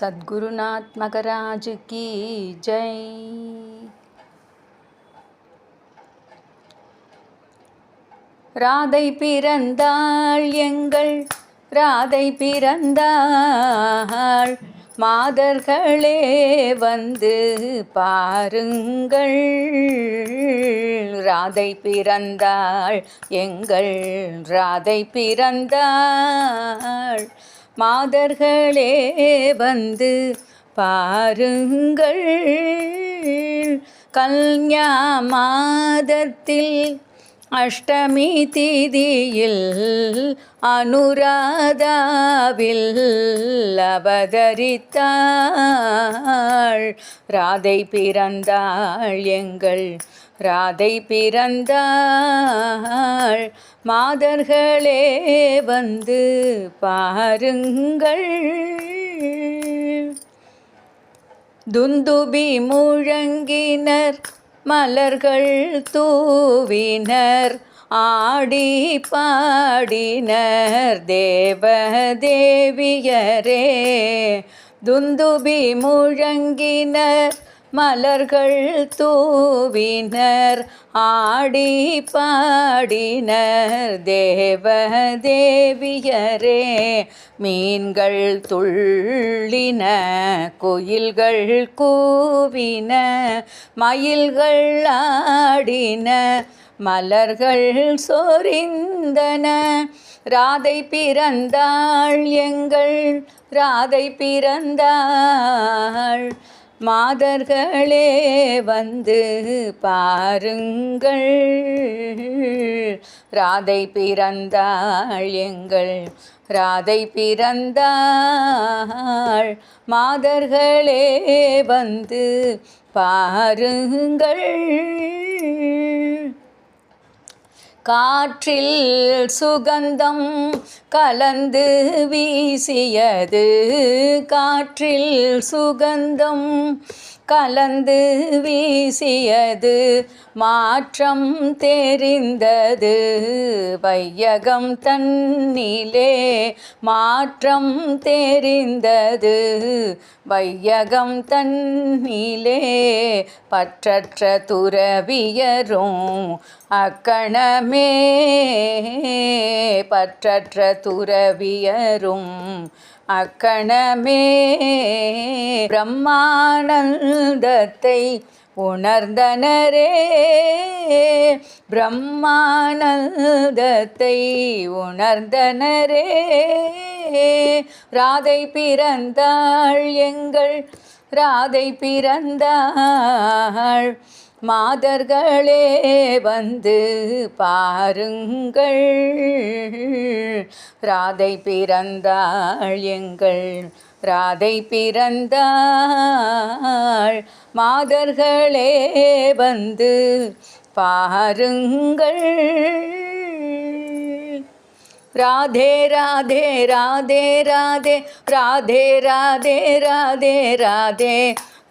சத்குருநாத் மகராஜு கீ ஜெய். ராதை பிறந்தாள் எங்கள் ராதை பிறந்தாள். மாதர்களே வந்து பாருங்கள். ராதை பிறந்தாள் எங்கள் ராதை பிறந்தாள். மாதர்களே வந்து பாருங்கள். கல்யா மாதத்தில் அஷ்டமி திதியில் அனுராதாவில் அவதரித்தாள். ராதை பிறந்தாள் எங்கள் ராதை பிறந்தாள். மாதர்களே வந்து பாருங்கள். துந்துபி முழங்கினர் மலர்கள் தூவினர் ஆடி பாடினர். தேவதேவியரே துந்துபி முழங்கினர் மலர்கள் தூவினர் ஆடி பாடினர். தேவ தேவியரே மீன்கள் துள்ளின குயில்கள் கூவின மயில்கள் ஆடின மலர்கள் சொரிந்தன. ராதை பிறந்தாள் எங்கள் ராதை பிறந்தாள் மாதர்களே வந்து பாருங்கள். ராதை பிறந்தாள் எங்கள் ராதை பிறந்தாள் மாதர்களே வந்து பாருங்கள். காற்றில் சுகந்தம் கலந்து வீசியது. காற்றில் சுகந்தம் கலந்து வீசியது. மாற்றம் தெரிந்தது. வையகம் தன்னிலே மாற்றம் தெரிந்தது. வையகம் தன்னிலே பற்றற்ற துறவியரும் அக்கணம் பற்றற்ற துறவியரும் அக்கணமே பிரம்மானந்தத்தை உணர்ந்தனரே. பிரம்மானந்தத்தை உணர்ந்தனரே. ராதை பிறந்தாள் எங்கள் ராதை பிறந்தாள் மாதர்களே வந்து பாருங்கள். ராதை பிறந்தாள் எங்கள் ராதை பிறந்தாள். மாதர்களே வந்து பாருங்கள். ராதே ராதே ராதே ராதே ராதே ராதே ராதே ராதே.